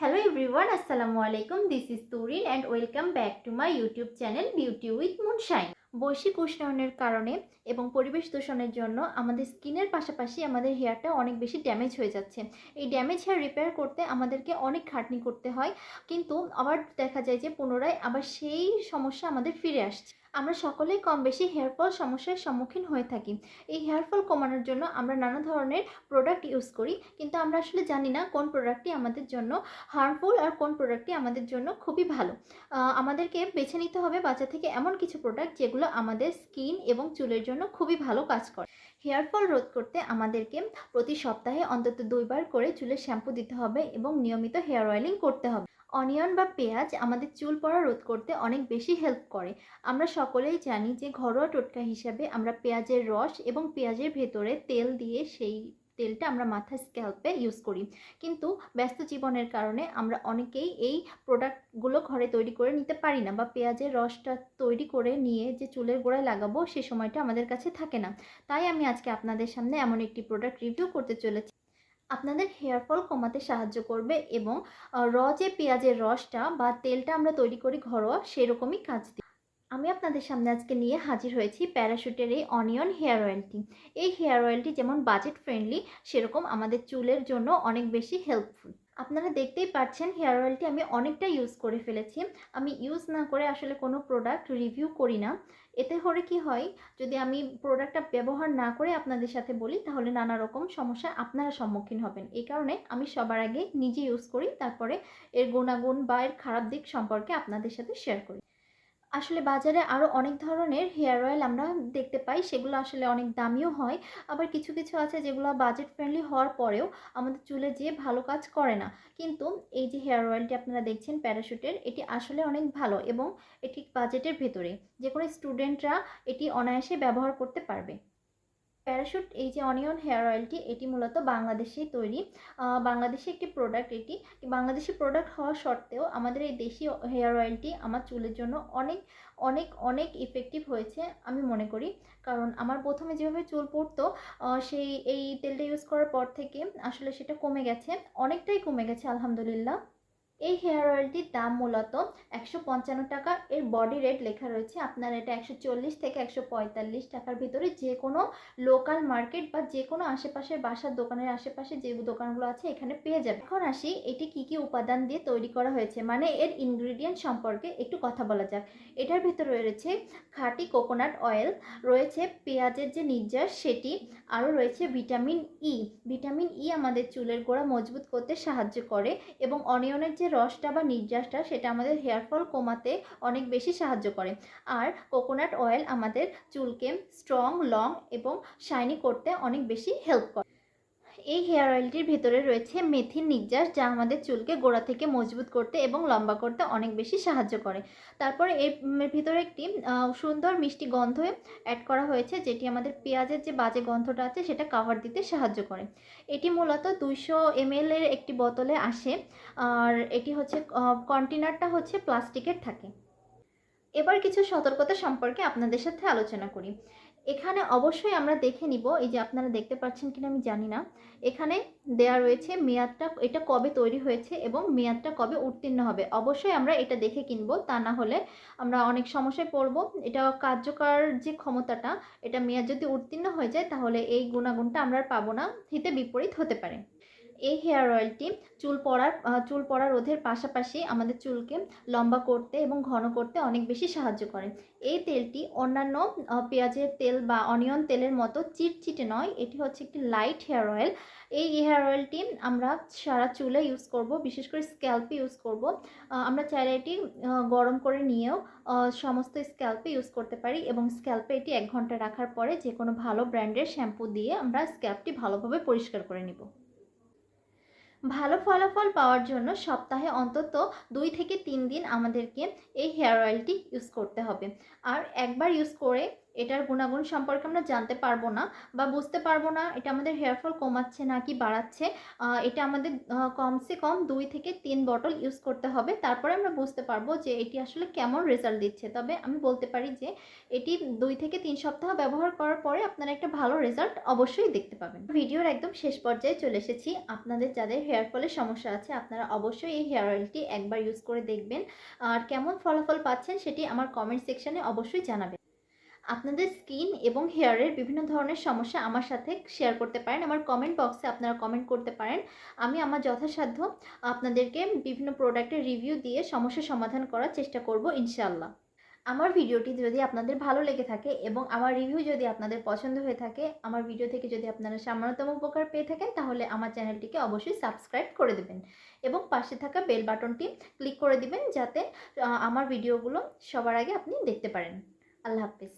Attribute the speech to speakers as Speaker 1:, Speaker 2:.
Speaker 1: Hello everyone আসসালামু আলাইকুম this is Turin and welcome back to my YouTube channel beauty with Moonshine বৈশ্বিক উষ্ণায়নের কারণে এবং পরিবেশ দূষণের জন্য আমাদের স্কিনের পাশাপাশি আমাদের হেয়ারটা অনেক বেশি ড্যামেজ হয়ে যাচ্ছে। এই ড্যামেজ হেয়ার রিপেয়ার করতে আমাদেরকে অনেক খাটনি করতে হয়। কিন্তু আবার দেখা যায় যে পুনরায় আবার সেই সমস্যা আমাদের ফিরে আসছে। আমরা সকলেই কম বেশি হেয়ার ফল সমস্যার সম্মুখীন হয়ে থাকি। এই হেয়ার ফল কমানোর জন্য আমরা নানা ধরনের প্রোডাক্ট ইউজ করি, কিন্তু আমরা আসলে জানি না কোন প্রোডাক্টটি আমাদের জন্য হার্মফুল আর কোন প্রোডাক্টটি আমাদের জন্য খুবই ভালো। আমাদেরকে বেছে নিতে হবে বাচ্চা থেকে এমন কিছু প্রোডাক্ট যেগুলো আমাদের স্কিন এবং চুলের জন্য খুবই ভালো কাজ করে। হেয়ার ফল রোধ করতে আমাদেরকে প্রতি সপ্তাহে অন্তত দুইবার করে চুলে শ্যাম্পু দিতে হবে এবং নিয়মিত হেয়ার অয়েলিং করতে হবে। অনিয়ন বা পেঁয়াজ আমাদের চুল পড়া রোধ করতে অনেক বেশি হেল্প করে। আমরা সকলেই জানি যে ঘরোয়া টোটকা হিসাবে আমরা পেঁয়াজের রস এবং পেঁয়াজের ভেতরে তেল দিয়ে সেই তেলটা আমরা মাথার স্ক্যাল্পে ইউজ করি। কিন্তু ব্যস্ত জীবনের কারণে আমরা অনেকেই এই প্রোডাক্টগুলো ঘরে তৈরি করে নিতে পারি না বা পেঁয়াজের রসটা তৈরি করে নিয়ে যে চুলের গোড়ায় লাগাবো সে সময়টা আমাদের কাছে থাকে না। তাই আমি আজকে আপনাদের সামনে এমন একটি প্রোডাক্ট রিভিউ করতে চলেছি। আপনাদের হেয়ার ফল কমাতে সাহায্য করবে এবং র যে পেঁয়াজের রসটা বা তেলটা আমরা তৈরি করি ঘরোয়া সেরকমই কাজ দিই আমি আপনাদের সামনে আজকে নিয়ে হাজির হয়েছি প্যারাশুটের এই অনিয়ন হেয়ার অয়েলটি এই হেয়ার অয়েলটি যেমন বাজেট ফ্রেন্ডলি সেরকম আমাদের চুলের জন্য অনেক বেশি হেল্পফুল আপনারা দেখতেই পাচ্ছেন হেয়ার অয়েলটি আমি অনেকটা ইউজ করে ফেলেছি। আমি ইউজ না করে আসলে কোনো প্রোডাক্ট রিভিউ করি না। এতে করে কি হয়, যদি আমি প্রোডাক্টটা ব্যবহার না করে আপনাদের সাথে বলি, তাহলে নানা রকম সমস্যা আপনারা সম্মুখীন হবেন। এই কারণে আমি সবার আগে নিজে ইউজ করি, তারপরে এর গুণাগুণ বা এর খারাপ দিক সম্পর্কে আপনাদের সাথে শেয়ার করি। আসলে বাজারে আরও অনেক ধরনের হেয়ার অয়েল আমরা দেখতে পাই, সেগুলো আসলে অনেক দামিও হয়। আবার কিছু কিছু আছে যেগুলো বাজেট ফ্রেন্ডলি হওয়ার পরেও আমাদের চুলে যেয়ে ভালো কাজ করে না। কিন্তু এই যে হেয়ার অয়েলটি আপনারা দেখছেন প্যারাশুটের এটি আসলে অনেক ভালো এবং এটি বাজেটের ভেতরে। যে কোনো স্টুডেন্টরা এটি অনায়াসে ব্যবহার করতে পারবে। প্যারাশুট, এই যে অনিয়ন হেয়ার অয়েলটি, এটি মূলত বাংলাদেশেই তৈরি। বাংলাদেশে একটি প্রোডাক্ট এটি। বাংলাদেশি প্রোডাক্ট হওয়া সত্ত্বেও আমাদের এই দেশি হেয়ার অয়েলটি আমার চুলের জন্য অনেক অনেক অনেক ইফেক্টিভ হয়েছে আমি মনে করি। কারণ আমার প্রথমে যেভাবে চুল পড়তো সেই, এই তেলটা ইউজ করার পর থেকে আসলে সেটা কমে গেছে। অনেকটাই কমে গেছে, আলহামদুলিল্লাহ। এই হেয়ার অয়েলটির দাম মূলত একশো পঞ্চান্ন টাকা। এর বডি রেট লেখা রয়েছে আপনারা এটা একশো চল্লিশ থেকে একশো পঁয়তাল্লিশ টাকার ভিতরে। যে কোনো লোকাল মার্কেট বা যে কোনো আশেপাশের বাসার দোকানের আশেপাশে যে দোকানগুলো আছে, এখানে পেয়ে যাবে এখন আসি, এটি কি কি উপাদান দিয়ে তৈরি করা হয়েছে? মানে এর ইনগ্রিডিয়েন্ট সম্পর্কে একটু কথা বলা যাক। এটার ভিতরে রয়েছে খাঁটি কোকোনাট অয়েল রয়েছে পেঁয়াজের যে নির্যাস সেটি, আরও রয়েছে ভিটামিন ই ভিটামিন ই আমাদের চুলের গোড়া মজবুত করতে সাহায্য করে এবং অনিয়নের যে রসটা বা নির্যাসটা সেটা আমাদের হেয়ার ফল কমাতে অনেক বেশি সাহায্য করে। আর কোকোনাট অয়েল আমাদের চুলকে স্ট্রং লং এবং শাইনি করতে অনেক বেশি হেল্প করে। এই হেয়ার অয়েলটির ভেতরে রয়েছে মেথির নির্যাস, যা আমাদের চুলকে গোড়া থেকে মজবুত করতে এবং লম্বা করতে অনেক বেশি সাহায্য করে। তারপরে এর ভিতরে একটি সুন্দর মিষ্টি গন্ধ অ্যাড করা হয়েছে, যেটি আমাদের পেঁয়াজের যে বাজে গন্ধটা আছে, সেটা কাভার দিতে সাহায্য করে। এটি মূলত দুইশো এমএল এর একটি বোতলে আসে, আর এটি হচ্ছে কন্টেনারটা হচ্ছে প্লাস্টিকের থাকে। এবার কিছু সতর্কতা সম্পর্কে আপনাদের সাথে আলোচনা করি। এখানে অবশ্যই আমরা দেখে নিব, এই যে আপনারা দেখতে পাচ্ছেন কিনা আমি জানি না। এখানে দেয়া রয়েছে মেয়াদটা, এটা কবে তৈরি হয়েছে এবং মেয়াদটা কবে উত্তীর্ণ হবে। অবশ্যই আমরা এটা দেখে কিনবো, তা না হলে আমরা অনেক সমস্যায় পড়ব। এটা কার্যকর যে ক্ষমতাটা, এটা মেয়াদ যদি উত্তীর্ণ হয়ে যায়, তাহলে এই গুণাগুণটা আমরা পাবো না, হিতে বিপরীত হতে পারে। এই হেয়ার অয়েলটি চুল পড়ার চুল পড়া রোধের পাশাপাশি আমাদের চুলকে লম্বা করতে এবং ঘন করতে অনেক বেশি সাহায্য করে। এই তেলটি অন্যান্য পেঁয়াজের তেল বা অনিয়ন তেলের মতো চিটচিটে নয়, এটি হচ্ছে একটি লাইট হেয়ার অয়েল এই হেয়ার অয়েলটি আমরা সারা চুলে ইউজ করব, বিশেষ করে স্ক্যাল্পে ইউজ করব। আমরা চাইলে এটি গরম করে নিয়েও সমস্ত স্ক্যাল্পে ইউজ করতে পারি এবং স্ক্যাল্পে এটি এক ঘণ্টা রাখার পরে যে কোনো ভালো ব্র্যান্ডের শ্যাম্পু দিয়ে আমরা স্ক্যাল্পটি ভালোভাবে পরিষ্কার করে নিব। ভালো ফলাফল পাওয়ার জন্য সপ্তাহে অন্তত দুই থেকে তিন দিন আমাদেরকে এই হেয়ার অয়েলটি ইউজ করতে হবে। আর একবার ইউজ করে এটার গুণাগুণ সম্পর্কে আমরা জানতে পারব না বা বুঝতে পারব না। এটা আমাদের হেয়ার ফল কমাচ্ছে নাকি বাড়াচ্ছে? এটা আমাদের কমসে কম দুই থেকে তিন বটল ইউজ করতে হবে। তারপরে আমরা বুঝতে পারব যে এটি আসলে কেমন রেজাল্ট দিচ্ছে। তবে আমি বলতে পারি যে এটি দুই থেকে তিন সপ্তাহ ব্যবহার করার পরে আপনারা একটা ভালো রেজাল্ট অবশ্যই দেখতে পাবেন। ভিডিওর একদম শেষ পর্যায়ে চলে এসেছি। আপনাদের যাদের হেয়ার ফলের সমস্যা আছে, আপনারা অবশ্যই এই হেয়ার অয়েলটি একবার ইউজ করে দেখবেন। আর কেমন ফলাফল পাচ্ছেন সেটি আমার কমেন্ট সেকশনে অবশ্যই জানাবেন। আপনাদের স্কিন এবং হেয়ারের বিভিন্ন ধরনের সমস্যা আমার সাথে শেয়ার করতে পারেন। আমার কমেন্ট বক্সে আপনারা কমেন্ট করতে পারেন। আমি আমার যথাসাধ্য আপনাদেরকে বিভিন্ন প্রোডাক্টের রিভিউ দিয়ে সমস্যা সমাধান করার চেষ্টা করব ইনশাল্লাহ আমার ভিডিওটি যদি আপনাদের ভালো লেগে থাকে এবং আমার রিভিউ যদি আপনাদের পছন্দ হয়ে থাকে, আমার ভিডিও থেকে যদি আপনারা সামান্যতম উপকার পেয়ে থাকেন, তাহলে আমার চ্যানেলটিকে অবশ্যই সাবস্ক্রাইব করে দেবেন এবং পাশে থাকা বেল বাটনটি ক্লিক করে দিবেন যাতে আমার ভিডিওগুলো সবার আগে আপনি দেখতে পারেন। আল্লাহ হাফিজ।